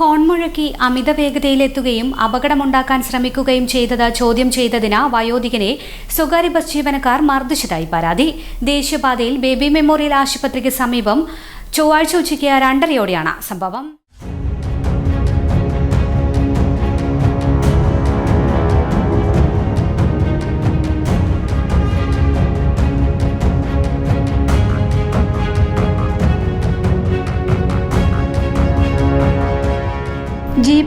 ഹോൺമുഴക്കി അമിത വേഗതയിലെത്തുകയും അപകടമുണ്ടാക്കാൻ ശ്രമിക്കുകയും ചെയ്തത് ചോദ്യം ചെയ്തതിന് വയോധികനെ സ്വകാര്യ ബസ് ജീവനക്കാർ മർദ്ദിച്ചതായി പരാതി. ദേശീയപാതയിൽ ബേബി മെമ്മോറിയൽ ആശുപത്രിക്ക് സമീപം ചൊവ്വാഴ്ച ഉച്ചയ്ക്ക് രണ്ടരയോടെയാണ് സംഭവം.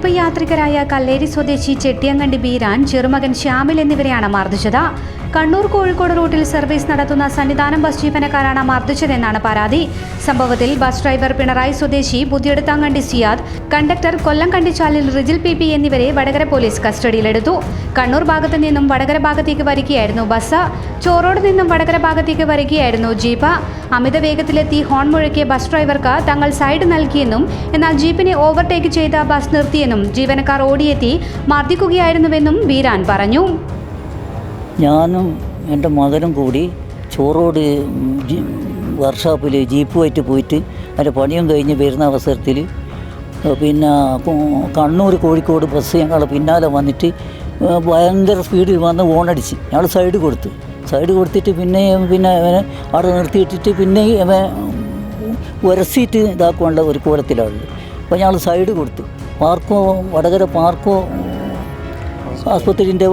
ജീപ്പ് യാത്രികരായ കല്ലേരി സ്വദേശി ചെട്ടിയങ്കണ്ടി ബീരാൻ ചെറുമകൻ ശ്യാമിൽ എന്നിവരെയാണ് മർദ്ദിച്ചത്. കണ്ണൂർ കോഴിക്കോട് റൂട്ടിൽ സർവീസ് നടത്തുന്ന സന്നിധാനം ബസ് ജീവനക്കാരാണ് മർദ്ദിച്ചതെന്നാണ് പരാതി. സംഭവത്തിൽ ബസ് ഡ്രൈവർ പിണറായി സ്വദേശി പുതിയെടുത്താങ്കണ്ടി സിയാദ് കണ്ടക്ടർ കൊല്ലം കണ്ടിച്ചാലിൽ റിജിൽ പി പി എന്നിവരെ വടകര പോലീസ് കസ്റ്റഡിയിലെടുത്തു. കണ്ണൂർ ഭാഗത്തു നിന്നും വടകര ഭാഗത്തേക്ക് വരികയായിരുന്നു ബസ്. ചോറോട് നിന്നും വടകര ഭാഗത്തേക്ക് വരികയായിരുന്നു ജീപ്പ്. അമിത വേഗത്തിലെത്തി ഹോൺ മുഴക്കിയ ബസ് ഡ്രൈവർക്ക് തങ്ങൾ സൈഡ് നൽകിയെന്നും എന്നാൽ ജീപ്പിനെ ഓവർടേക്ക് ചെയ്ത ബസ് നിർത്തിയെന്നും ജീവനക്കാർ ഓടിയെത്തി മർദ്ദിക്കുകയായിരുന്നുവെന്നും വീരാൻ പറഞ്ഞു. ഞാനും എന്റെ മകനും കൂടി ചോറോട് വർക്ക്ഷോപ്പിൽ ജീപ്പുമായിട്ട് പോയിട്ട് അതിന്റെ പണിയും കഴിഞ്ഞ് വരുന്ന അവസരത്തിൽ പിന്നെ കണ്ണൂർ കോഴിക്കോട് ബസ് ഞങ്ങൾ പിന്നാലെ വന്നിട്ട് ഭയങ്കര സ്പീഡിൽ വന്ന് ഓണടിച്ച്. ഞങ്ങൾ സൈഡ് കൊടുത്തു. സൈഡ് കൊടുത്തിട്ട് പിന്നെ പിന്നെ അവനെ അവിടെ നിർത്തിയിട്ടിട്ട് പിന്നെ ഉരസിയിട്ട് ഇതാക്കാനുള്ള ഒരു കോലത്തിലാണ് അപ്പോൾ ഞങ്ങൾ സൈഡ് കൊടുത്തു. പാർക്കോ വടകര പാർക്കോ ആസ്പത്രിന്റെ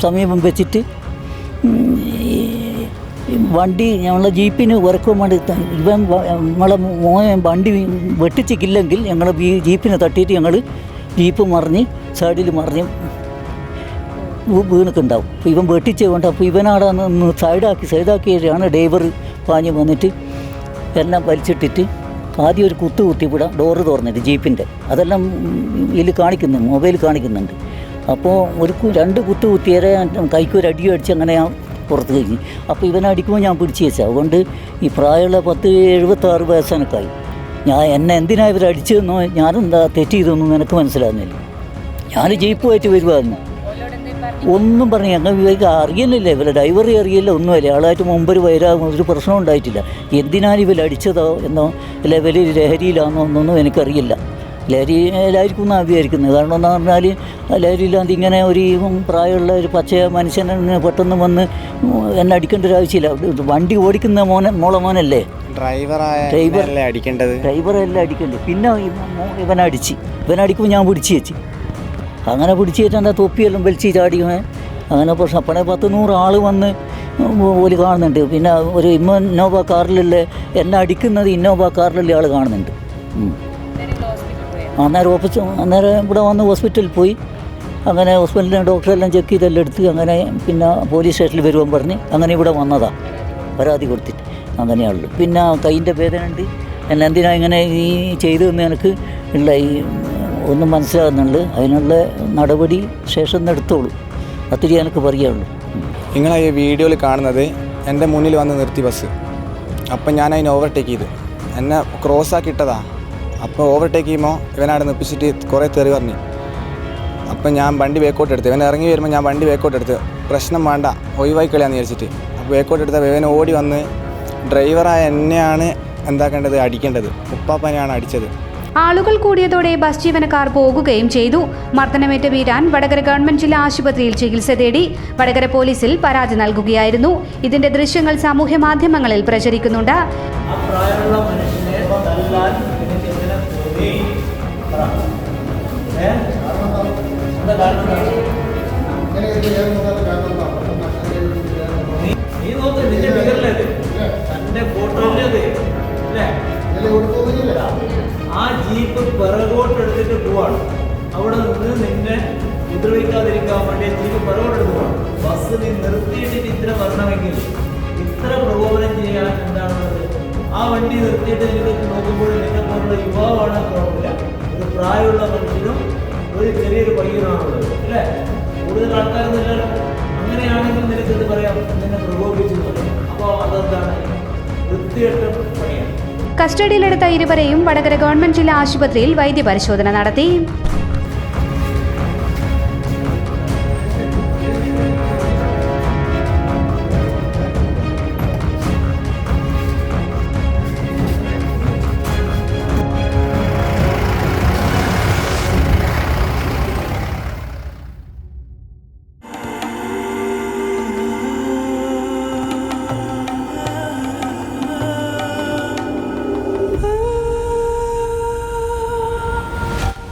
സമീപം വെച്ചിട്ട് ഈ വണ്ടി ഞങ്ങളെ ജീപ്പിന് ഉറക്കാൻ വേണ്ടി ഇവൻ ഞങ്ങളെ മോൻ വണ്ടി വെട്ടിച്ചിട്ടില്ലെങ്കിൽ ഞങ്ങൾ ജീപ്പിനെ തട്ടിയിട്ട് ഞങ്ങൾ ജീപ്പ് മറിഞ്ഞ് സൈഡിൽ മറിഞ്ഞ് വീണക്കുണ്ടാവും. അപ്പോൾ ഇവൻ വെട്ടിച്ച് കൊണ്ട് അപ്പോൾ ഇവനാടെ സൈഡാക്കി സൈഡാക്കിയാണ് ഡ്രൈവർ പാഞ്ഞ് വന്നിട്ട് എല്ലാം വലിച്ചിട്ടിട്ട് ആദ്യം ഒരു കുത്തു കുത്തിവിടാം ഡോറ് തുറന്നിട്ട് ജീപ്പിന്റെ. അതെല്ലാം ഇതിൽ കാണിക്കുന്നു മൊബൈൽ കാണിക്കുന്നുണ്ട്. അപ്പോൾ ഒരു രണ്ട് കുത്തു കുത്തിയേരെ കൈക്കൊരു അടി അടിച്ച് അങ്ങനെ ഞാൻ പുറത്ത് കഴിഞ്ഞ്. അപ്പോൾ ഇവനെ അടിക്കുമ്പോൾ ഞാൻ പിടിച്ചു വെച്ചത് അതുകൊണ്ട് ഈ പ്രായമുള്ള പത്ത് എഴുപത്താറ് വയസ്സനക്കായി. ഞാൻ എന്നെ എന്തിനാണ് ഇവർ അടിച്ചതെന്നോ ഞാനെന്താ തെറ്റ് ചെയ്തൊന്നും എനിക്ക് മനസ്സിലാകുന്നില്ല ഞാൻ ജീപ്പുമായിട്ട് വരുമായിരുന്നു ഒന്നും പറഞ്ഞു ഞങ്ങൾ വിവേക്ക് അറിയുന്നില്ല. ഇവരെ ഡ്രൈവറെ അറിയില്ല. ഒന്നുമില്ല. ആളായിട്ട് മുമ്പ് ഒരു വൈരാകും ഒരു പ്രശ്നം ഉണ്ടായിട്ടില്ല. എന്തിനാണ് ഇവർ അടിച്ചതോ എന്നോ അല്ല ഇവർ ലഹരിയിലാണോ എന്നൊന്നും എനിക്കറിയില്ല. ലഹരിയിലായിരിക്കും എന്നാണ് വിചാരിക്കുന്നത്. കാരണം എന്ന് പറഞ്ഞാൽ ലഹരിയില്ലാതെ ഇങ്ങനെ ഒരു പ്രായമുള്ള ഒരു പച്ച മനുഷ്യനെ പെട്ടെന്ന് വന്ന് എന്നെ അടിക്കേണ്ട ഒരു ആവശ്യമില്ല. വണ്ടി ഓടിക്കുന്ന മോനെ മോളെ മോനല്ലേ? ഡ്രൈവറായ ഡ്രൈവർ. അടിക്കേണ്ടത്? ഡ്രൈവറെല്ലാം അടിക്കണ്ടേ പിന്നെ ഇവനടിച്ച് ഇവനടിക്കുമ്പോൾ ഞാൻ പിടിച്ചു വെച്ച്. അങ്ങനെ പിടിച്ച് എന്താ തൊപ്പിയെല്ലാം വലിച്ച് ചാടിയുമേ അങ്ങനെ പ്രശ്നം. അപ്പണേ പത്ത് നൂറ് ആൾ വന്ന് ഓൽ കാണുന്നുണ്ട്. പിന്നെ ഒരു ഇന്നോവ കാറിലല്ലേ എന്നെ അടിക്കുന്നത് ഇന്നോവ കാറിലുള്ള ആൾ കാണുന്നുണ്ട്. അന്നേരം ഓഫീസ് അന്നേരം ഇവിടെ വന്ന് ഹോസ്പിറ്റലിൽ പോയി. അങ്ങനെ ഹോസ്പിറ്റലിലെ ഡോക്ടറെല്ലാം ചെക്ക് ചെയ്തെല്ലാം എടുത്ത് അങ്ങനെ പിന്നെ പോലീസ് സ്റ്റേഷനിൽ വരുവാൻ പറഞ്ഞ് അങ്ങനെ ഇവിടെ വന്നതാ. പരാതി കൊടുത്തിട്ട് അങ്ങനെയുള്ളു പിന്നെ കൈയിന്റെ വേദന ഉണ്ട്. എന്നെ എന്തിനാ ഇങ്ങനെ ഈ ചെയ്തതെന്ന് എനിക്ക് ഉള്ള ഈ ഒന്നും മനസ്സിലാകുന്നുണ്ട്. അതിനുള്ള നടപടി ശേഷം എടുത്തോളൂ. അത്തിരി എനിക്ക് പറയാനുള്ളൂ ഉം. നിങ്ങളെ ഈ വീഡിയോയിൽ കാണുന്നത് എന്റെ മുന്നിൽ വന്ന് നിർത്തി ബസ്. അപ്പം ഞാൻ അതിനെ ഓവർടേക്ക് ചെയ്ത്. എന്നെ ക്രോസ് ആക്കി ഇട്ടതാ. അപ്പോൾ ഓവർടേക്ക് ചെയ്യുമ്പോൾ ഇവനവിടെ നിപ്പിച്ചിട്ട് കുറേ തെറി പറഞ്ഞു. അപ്പം ഞാൻ വണ്ടി ബേക്കോട്ട് എടുത്ത്. ഇവൻ ഇറങ്ങി വരുമ്പോൾ ഞാൻ വണ്ടി ബേക്കോട്ട് എടുത്ത്. പ്രശ്നം വേണ്ട ഒഴിവായി കളിയാന്ന് വിചാരിച്ചിട്ട്. അപ്പോൾ ബേക്കോട്ട് എടുത്ത ഓടി വന്ന് ഡ്രൈവറായ എന്നെയാണ് എന്താക്കേണ്ടത് അടിക്കേണ്ടത്. ഉപ്പാപ്പനെയാണ് അടിച്ചത്. ആളുകൾ കൂടിയതോടെ ബസ് ജീവനക്കാർ പോകുകയും ചെയ്തു. മർദ്ദനമേറ്റ വീരാൻ വടകര ഗവൺമെന്റ് ജില്ലാ ആശുപത്രിയിൽ ചികിത്സ തേടി വടകര പോലീസിൽ പരാതി നൽകുകയായിരുന്നു. ഇതിന്റെ ദൃശ്യങ്ങൾ സാമൂഹ്യ മാധ്യമങ്ങളിൽ പ്രചരിക്കുന്നുണ്ട്. ആ അവിടെ നിന്ന് നിന്നെ ഉപദ്രവിക്കാതിരിക്കാൻ വേണ്ടി പറഞ്ഞു എടുത്ത് ബസ് നീ നിർത്തിയിട്ട് ഇത്ര വരണമെങ്കിൽ ഇത്ര പ്രകോപനം ചെയ്യാൻ എന്താണുള്ളത് ആ വണ്ടി നിർത്തിയിട്ട് നിനക്ക് നോക്കുമ്പോൾ നിന്നെ പോലുള്ള യുവാവാണ് കുഴപ്പമില്ല. ഒരു പ്രായമുള്ള മനുഷ്യനും ഒരു ചെറിയൊരു പയ്യനാണുള്ളത് അല്ലേ? കൂടുതൽ ആൾക്കാരൊന്നുമില്ലല്ലോ അങ്ങനെയാണെങ്കിൽ നിനക്ക് എന്ത് പറയാം? നിന്നെ പ്രകോപിച്ചു അപ്പോൾ അതെന്താണ്? വൃത്തികെട്ട കസ്റ്റഡിയിലെടുത്ത ഇരുവരെയും വടകര ഗവൺമെന്റ് ജില്ലാ ആശുപത്രിയിൽ വൈദ്യപരിശോധന നടത്തി.